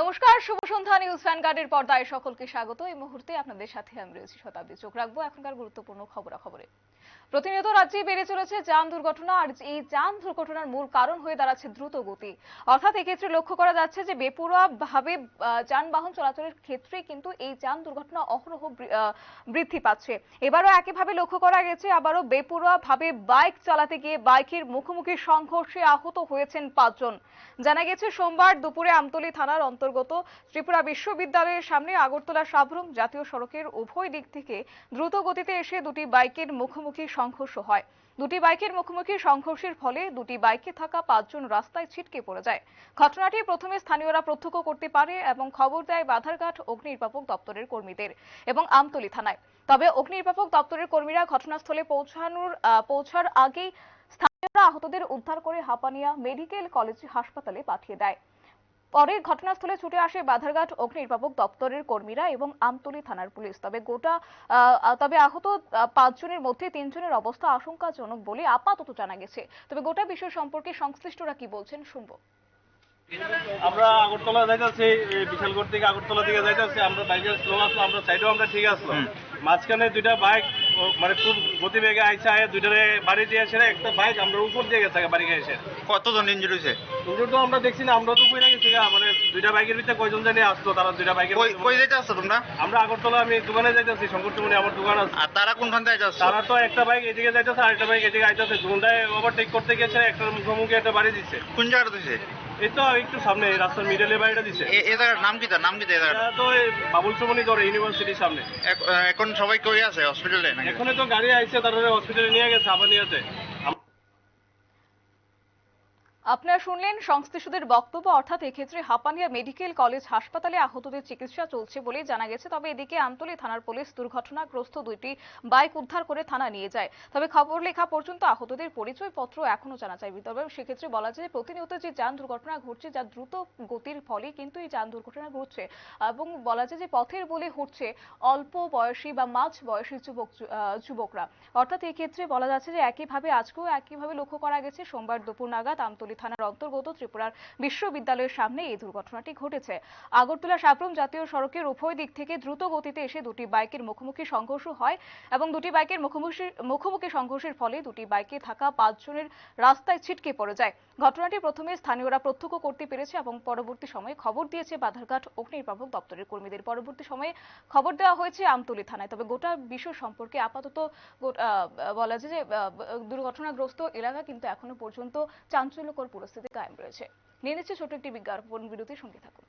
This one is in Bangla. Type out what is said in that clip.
নমস্কার, শুভ সন্ধ্যা, নিউজ ভ্যানগার্ডের পর্দায় সকলকে স্বাগত। এই মুহূর্তে আপনাদের সাথে আমি রয়েছি শতাব্দী চোখ রাখব এখনকার গুরুত্বপূর্ণ খবরাখবরে। প্রতিনিয়ত রাজ্যে বেড়ে চলেছে যান দুর্ঘটনা, আর এই যান দুর্ঘটনার মূল কারণ হয়ে দাঁড়াচ্ছে দ্রুত গতি। অর্থাৎ এক্ষেত্রে লক্ষ্য করা যাচ্ছে যে বেপরোয়া ভাবে যানবাহন চলাচলের ক্ষেত্রে কিন্তু এই যান দুর্ঘটনা অহরহ বৃদ্ধি পাচ্ছে। এবারও একইভাবে লক্ষ্য করা গেছে, আবারও বেপরোয়া ভাবে বাইক চালাতে গিয়ে বাইকের মুখোমুখি সংঘর্ষে আহত হয়েছেন পাঁচজন। জানা গেছে, সোমবার দুপুরে আমতলী থানার অন্তর্গত ত্রিপুরা বিশ্ববিদ্যালয়ের সামনে আগরতলা সাবরুম জাতীয় সড়কের উভয় দিক থেকে দ্রুত গতিতে এসে দুটি বাইকের মুখোমুখি সংঘর্ষ হয়। দুটি বাইকের মুখোমুখি সংঘর্ষের ফলে দুটি বাইকে থাকা পাঁচজন রাস্তায় ছিটকে পড়ে যায়। ঘটনাটি প্রথমে স্থানীয়রা প্রত্যক্ষ করতে পারে এবং খবর দেয় বাধারঘাট অগ্নিনির্বাপক দপ্তরের কর্মীদের এবং আমতলী থানায়। তবে অগ্নিনির্বাপক দপ্তরের কর্মীরা ঘটনাস্থলে পৌঁছানোর পৌঁছার আগেই স্থানীয়রা আহতদের উদ্ধার করে হাপানিয়া মেডিকেল কলেজ হাসপাতালে পাঠিয়ে দেয়। পরে ঘটনাস্থলে ছুটে আসে বাধারঘাট অগ্নিনির্বাপক দপ্তরের কর্মীরা এবং আমতলী থানার পুলিশ। তবে গোটা তবে আহত আহ, পাঁচজনের মধ্যে তিনজনের অবস্থা আশঙ্কাজনক বলে আপাতত জানা গেছে। তবে গোটা বিষয় সম্পর্কে সংশ্লিষ্টরা কি বলছেন শুনব। আমরা আগরতলা যাইতেছি বিশালগড় থেকে আগরতলা দিকে যাইতেছি আমরা বাইকে স্লো আসলো আমরা সাইডেও আমরা ঠিক আসলো মাঝখানে দুইটা বাইক মানে খুব গতিবেগে আইসা আয় দুইটারে বাড়ি দিয়ে এসে একটা বাইক আমরা উপর দিয়ে গেছে বাড়ি গিয়ে এসে। কতজন ইঞ্জুরি হয়েছে? ইঞ্জুর তো আমরা দেখছি না আমরা তো কই গেছি মানে দুইটা বাইকের ভিতরে কয়জন জানি আসতো তারা দুইটা বাইকের কই কই যেতে আসছো তোমরা? আমরা আগরতলা আমি দোকানে যাইতেছি শঙ্কর চুমনি আমার দোকান আছে। আর তারা কোনখান থেকে যাচ্ছ তারা তো একটা বাইক এদিকে যাইতেছে আর একটা বাইক এদিকে আইতেছে দুটায় ওভারটেক করতে গেছে একটা মুখোমুখি একটা বাড়ি দিচ্ছে কোন জায়গাটা দিছে? এই তো একটু সামনে এই রাস্তার মিডলে বাড়িটা দিচ্ছে এ- এ জায়গার নাম কি তার? নাম কি তার জায়গাটা এটা তো এই বাবুল সুমনি ধরে ইউনিভার্সিটির সামনে। এখন সবাই কই আছে হসপিটালে নাকি? এখানে তো গাড়ি আইছে তারপরে হসপিটালে নিয়ে গেছে আবার নিয়েছে আপনারা শুনলেন সংশ্লিষ্টদের বক্তব্য, অর্থাৎ এক্ষেত্রে হাপানিয়া মেডিকেল কলেজ হাসপাতালে আহতদের চিকিৎসা চলছে বলে জানা গেছে। তবে এদিকে আমতলী থানার পুলিশ দুর্ঘটনাগ্রস্ত দুইটি বাইক উদ্ধার করে থানা নিয়ে যায়। তবে খবর লেখা পর্যন্ত আহতদের পরিচয়পত্র এখনও জানা যায়নি। তবে সেক্ষেত্রে বলা যায়, প্রতিনিয়ত যে যান দুর্ঘটনা ঘটছে, যা দ্রুত গতির ফলে কিন্তু এই যান দুর্ঘটনা ঘটছে। এবং বলা যায় যে পথের বলে হচ্ছে অল্প বয়সী বা মাঝ বয়সী যুবক যুবকরা। অর্থাৎ এক্ষেত্রে বলা যাচ্ছে যে একইভাবে আজকেও একইভাবে লক্ষ্য করা গেছে। সোমবার দুপুর নাগাদ আমতলী থানার অন্তর্গত ত্রিপুরার বিশ্ববিদ্যালয়ের সামনে এই দুর্ঘটনাটি ঘটেছে। আগরতলা সাবরুম জাতীয় সড়কের উভয় দিক থেকে দ্রুত গতিতে এসে দুটি বাইকের মুখোমুখি সংঘর্ষ হয় এবং দুটি বাইকের মুখোমুখি মুখোমুখি সংঘর্ষের ফলে দুটি বাইকে থাকা পাঁচজনের রাস্তায় ছিটকে পড়ে যায়। ঘটনাটি প্রথমে স্থানীয়রা প্রত্যক্ষ করতে পেরেছে এবং পরবর্তী সময়ে খবর দিয়েছে বাধারঘাট অগ্নিনির্বাপক দপ্তরের কর্মীদের। পরবর্তী সময়ে খবর দেওয়া হয়েছে আমতলী থানায়। তবে গোটা বিষয় সম্পর্কে আপাতত বলা যায় যে দুর্ঘটনাগ্রস্ত এলাকা কিন্তু এখনও পর্যন্ত চাঞ্চল্যকর পরিস্থিতি কায়েম রয়েছে। নিয়ে নিচ্ছে ছোট একটি বিজ্ঞাপন। বিরতির সঙ্গে থাকুন।